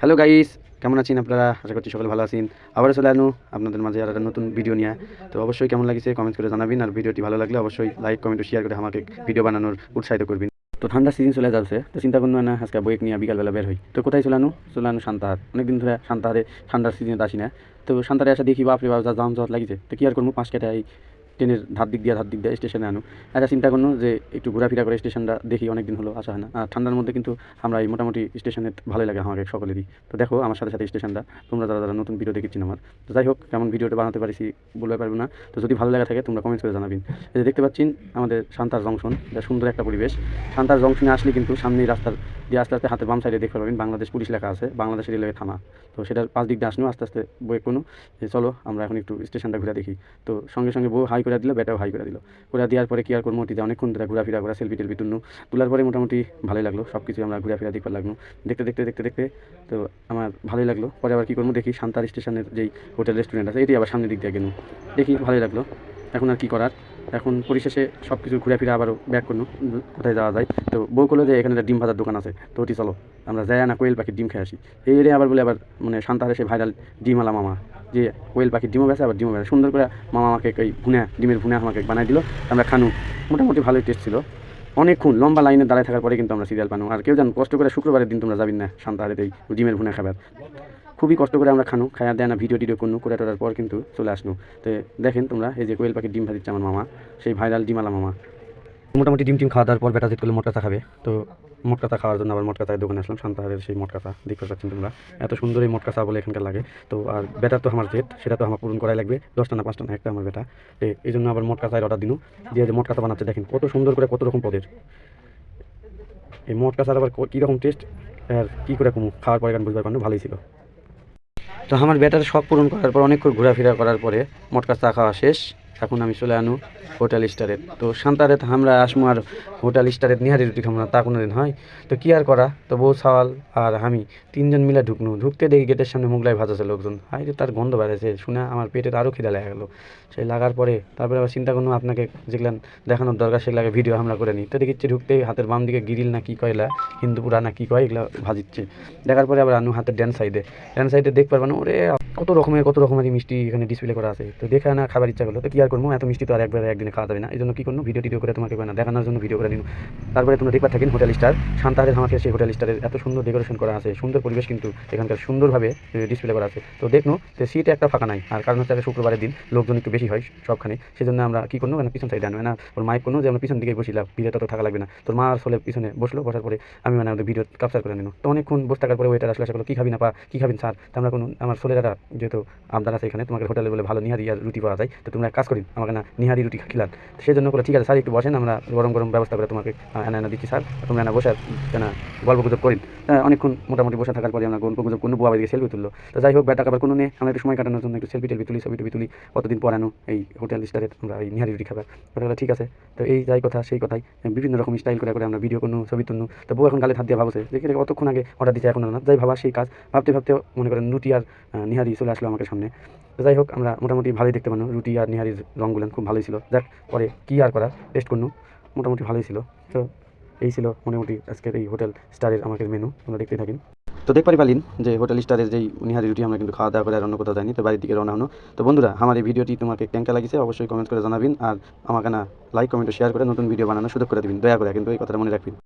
Hello guys কেমন আছেন আপনারা? আশা করছি সকলে ভালো আছেন। আবারও চলে আনো আপনাদের মাঝে আর একটা নতুন ভিডিও নিয়ে। তো অবশ্যই কেমন লাগছে কমেন্ট করে জানাবেন। আর ভিডিওটি ভালো লাগলে অবশ্যই লাইক কমেন্ট শেয়ার করে আমাকে ভিডিও বানানোর উৎসাহিত করবেন। তো ঠান্ডা সিজন চলে যাচ্ছে। তো চিন্তা করুন না আজকে বইক নিয়ে বিকালবেলা বের হই। তো কোথায় চলে আনো চলে আনো শান্তাহার অনেকদিন ধরে শান্তাহারে ঠান্ডার সিজনে আসি না। তো শান্তাহারে আসা দেখি, বাপরে বাপ, যা জাম জট লাগিছে। তো কি আর করব? পাঁচ কেটে এই ট্রেনের ধার দিক দিয়ে ধার দিক দিয়ে স্টেশনে আনো। একটা চিন্তা করুন যে একটু ঘোরাফেরা করে স্টেশনটা দেখি অনেকদিন হলো আসা হয় না। আর ঠান্ডার মধ্যে কিন্তু আমরা এই মোটামুটি স্টেশনে ভালোই লাগে আমাকে সকলেরই। তো দেখো আমার সাথে সাথে স্টেশনটা, তোমরা যারা যারা নতুন ভিডিও দেখেছি আমার। তো যাই হোক, কেমন ভিডিওটা বানাতে পারিছি বলতে পারব না। তো যদি ভালো লাগা থাকে তোমরা কমেন্টস করে জানাবেন। এই যে দেখতে পাচ্ছেন আমাদের শান্তার জংশন এটা সুন্দর একটা পরিবেশ। শান্তার জংশনে আসলে কিন্তু সামনেই রাস্তার দিয়ে আস্তে আস্তে হাতের বাম সাইডে দেখতে পাবেন বাংলাদেশ পুলিশ লেখা আছে বাংলাদেশ রেলওয়ে থানা। তো সেটার পাঁচ দিক দিয়ে আসনো, আস্তে আস্তে বই কোনো যে চলো, আমরা এখন একটু স্টেশনটা ঘুরে দেখি। তো সঙ্গে সঙ্গে বউ হাই করে দিল, বেটাও হাই করে দিল। করে দেওয়ার পরে কি আর করব ওটিতে অনেকক্ষণ ধরে ঘোরাফেরা করা সেলফি টেলফি তুলনু। তোলার পরে মোটামুটি ভালোই লাগল সব কিছু আমরা ঘোরাফেরা দেখতে লাগল। দেখতে দেখতে দেখতে দেখতে তো আমার ভালোই লাগল। পরে আবার কী করব, দেখি শান্তার স্টেশনের যেই হোটেল রেস্টুরেন্ট আছে, এটি আবার সামনের দিক দিয়ে গেলো দেখি, ভালোই লাগল। এখন আর কী করার? এখন পরিশেষে সব কিছু ঘুরে ফিরে আবারও ব্যাক করল কোথায় যাওয়া যায়? তো বউ করল যে এখানে একটা ডিম ভাজার দোকান আছে, তো ওটি চলো, আমরা যাই না কোয়েল পাখির ডিম খেয়ে আসি। এই এরিয়া আবার বলে আবার মানে শান্ত হারে সে ভাইরাল ডিমওয়ালা মামা, যে কোয়েল পাখির ডিমও বেছে আবার ডিমও বেছে সুন্দর করে মামা আমাকে এই ভুনা, ডিমের ভুনা আমাকে বানাই দিল, আমরা খানু। মোটামুটি ভালোই টেস্ট ছিল। অনেকক্ষণ লম্বা লাইনে দাঁড়ায় থাকার পরে কিন্তু আমরা সিরিয়াল পানো আর কেউ জান কষ্ট করে শুক্রবারের দিন তোমরা যাবেন না শান্ত এই ডিমের ভুনা খাবার। খুবই কষ্ট করে আমরা খানো, খায়া দেয় না, ভিডিও টিডিও করুন, করে টোরার পর কিন্তু চলে আসনু। তো দেখেন তোমরা, এই যে কোয়েল পাখির ডিম ভাজিচ্ছে আমার মামা, সেই ভাইরাল ডিমালা মামা। মোটামুটি ডিম টিম খাওয়া দাওয়ার পর বেটা জিত করলে মোটকাতা খাবে। তো মোটকাতা খাওয়ার জন্য আবার মোটকাতার দোকানে আসলাম শান্তাহারের সেই মোটকাতা দেখতে পাচ্ছেন তোমরা। এত সুন্দর এই মোটকাতা বলে এখানকার লাগে। তো আর বেটা তো আমার জেট সেটা তো আমার পূরণ করাই লাগবে। দশটা না পাঁচটা না একটা আমার বেটা। এই জন্য আবার মোটকাতায় অর্ডার দিনু। দিয়ে যে মোটকাতা বানাচ্ছে, দেখেন কত সুন্দর করে কত রকম পদের। এই মোটকাতার আবার কীরকম টেস্ট আর কী করে কমু? খাওয়ার পরে গান বুঝবার পারল ভালোই ছিল। তো আমার ব্যাটার শখ পূরণ করার পর, অনেকক্ষণ ঘোরাফেরা করার পরে মটকা চা খাওয়া শেষ। এখন আমি চলে আনু হোটেল স্টারের। তো শান্তারে তো আমরা আসমু আর হোটেল স্টারের নিহারি রুটি খাব না, তা কোনো দিন হয়? তো কি আর করা? তো বউ সাওয়াল আর আমি তিনজন মিলে ঢুকনু। ঢুকতে দেখি গেটের সামনে মুগলাই ভাজাছে লোকজন। হাই রে, তার গন্ধ বেড়েছে। শুনে আমার পেটের আরও খিদা লেগে গেলো। সেই লাগার পরে তারপরে আবার চিন্তা করলাম আপনাকে যেগুলো দেখানোর দরকার সেগুলোকে ভিডিও আমরা করে নিই। তো দেখিচ্ছি ঢুকতে হাতের বাম দিকে গিরিল না কি কয়লা হিন্দুপুরা না কী কয়, এগুলো ভাজিচ্ছে। দেখার পরে আবার আনু হাতের ড্যান সাইডে ড্যান সাইডে দেখ পারবেন ওরে, কত রকমের কত রকমের মিষ্টি এখানে ডিসপ্লে করা আছে। তো দেখে না, খাবার ইচ্ছা করল। তো কি আর করব, এত মিষ্টি তো আর একবার একদিনে খাওয়া যাবে না। এই জন্য কি করব ভিডিও টিডিও করে তোমাকে না দেখানোর জন্য ভিডিও করে নিন তারপরে তোমরা দেখবার থাকেন হোটেল স্টার শান্তাহারের আমাকে সেই হোটেল স্টারের এত সুন্দর ডেকোরেশন করা আছে, সুন্দর পরিবেশ কিন্তু এখানকার সুন্দরভাবে ডিসপ্লে করা আছে। তো দেখনো তো সিট একটা ফাঁকা নাই, আর কারণ হচ্ছে শুক্রবারের দিন লোকজন একটু বেশি হয় সবখানে, সেজন্য আমরা কি করব না পিছন সাইডে আনব না, ওর মাইক কোনো যে আমরা পিছন দিকে বসিলাম ভিড়ে তত থাকা লাগবে না। তোর মা আর পিছনে বসল, বসার পরে আমি মানে আমাদের ভিডিও ক্যাপচার করে নিল তো অনেকক্ষণ বসে থাকার পরে ওইটা আসলে আসলে কী খাবি না পা? কী খাবেন স্যার? তো আমরা কোনো, আমার ছেলেরা যেহেতু আবদার আছে এখানে, তোমাকে হোটেলে বলে ভালো নিহারি আর রুটি পাওয়া যায়। তো তোমরা কাজ করি আমাকে না নিহারি রুটি খিলান সেই জন্য করে ঠিক আছে, স্যার, একটু বসেন, আমরা গরম গরম ব্যবস্থা করে তোমাকে এনে এনে দিচ্ছি, স্যার। তোমরা না বসে না গল্প গুজব করিন। অনেকক্ষণ মোটামুটি বসে থাকার পরে আমরা গল্প গুজব কোনো বুয়া দিকে সেলফি তুললো। তো যাই হোক ব্যাটা খাবার কোনো নেই আমরা একটু সময় কাটানোর জন্য একটু সেলফি টেলফি তুলি, ছবি টবি তুলি, কতদিন পরানো এই হোটেল স্টারে আমরা এই নিহারি রুটি খাবার। ওটা ঠিক আছে, তো এই যাই কথা, সেই কথাই, বিভিন্ন রকম স্টাইল করে করে আমরা ভিডিও কোনো ছবি তুলনু। তো বউ এখন গালে হাত দিয়ে ভাবছে যে কিরে অতক্ষণ আগে অর্ডার দিতে এখন না? যাই ভাবা, সেই কাজ। ভাবতে ভাবতে মনে করেন রুটি আর নিহারি চলে আসলো আমাকে সামনে। যাই হোক, আমরা মোটামুটি ভালোই দেখতে পানো রুটি আর নিহারির রঙগুলো খুব ভালোই ছিল। যাক পরে কী আর করার? টেস্ট করুন মোটামুটি ভালোই ছিল। তো এই ছিল মোটামুটি আজকের এই হোটেল স্টারের আমাদের মেনু আমরা দেখতে থাকেন। তো দেখতে পারিন যে হোটেল স্টারের যেই নিহারি রুটি আমরা কিন্তু খাওয়া দাওয়া করে আর অন্য কোথাও যাইনি, তো বাড়ির দিকে রওনা হনো তো বন্ধুরা, আমার এই ভিডিওটি তোমাকে কেঙ্কা লাগিছে, অবশ্যই কমেন্ট করে জানাবেন, আর আমাকে না লাইক কমেন্ট শেয়ার করে নতুন ভিডিও বানানোর সুযোগ করে দিবেন। দয়া করে কিন্তু এই কথাটা মনে রাখবেন।